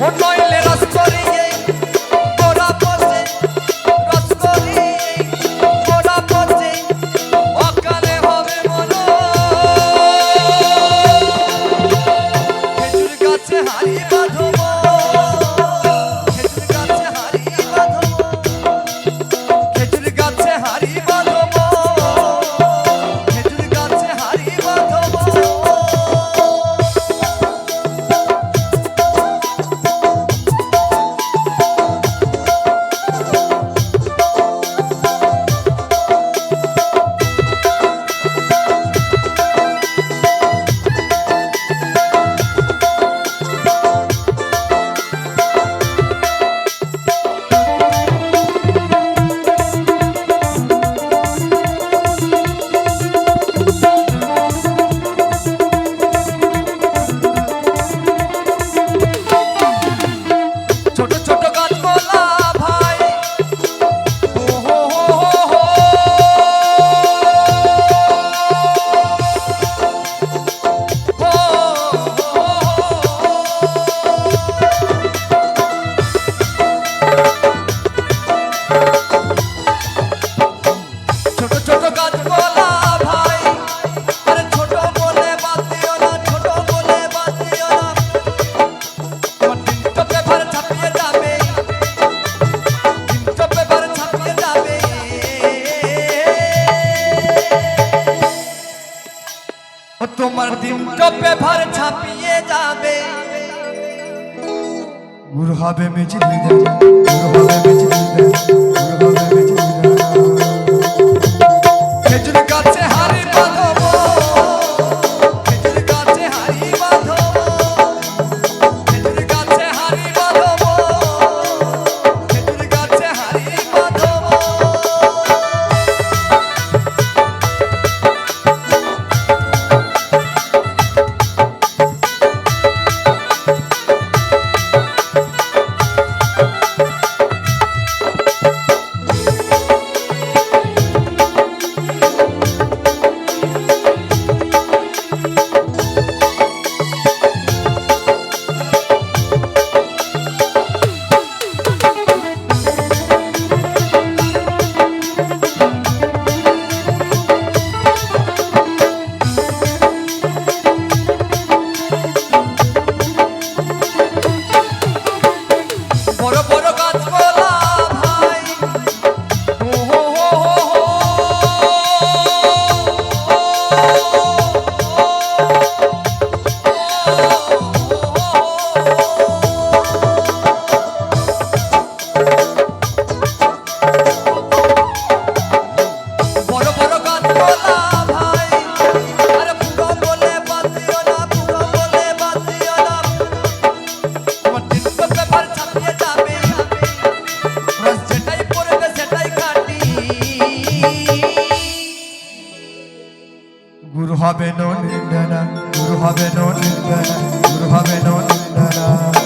নইলে chota, chota. তোমার তিনটো paper ছাপিয়ে যাবে। গুরু হবে মেজি দুই দেন হবে মেজি দুই দেন হবে হবে নন্দিনা গুরু হবে নন্দিনা গুরু হবে নন্দিনা।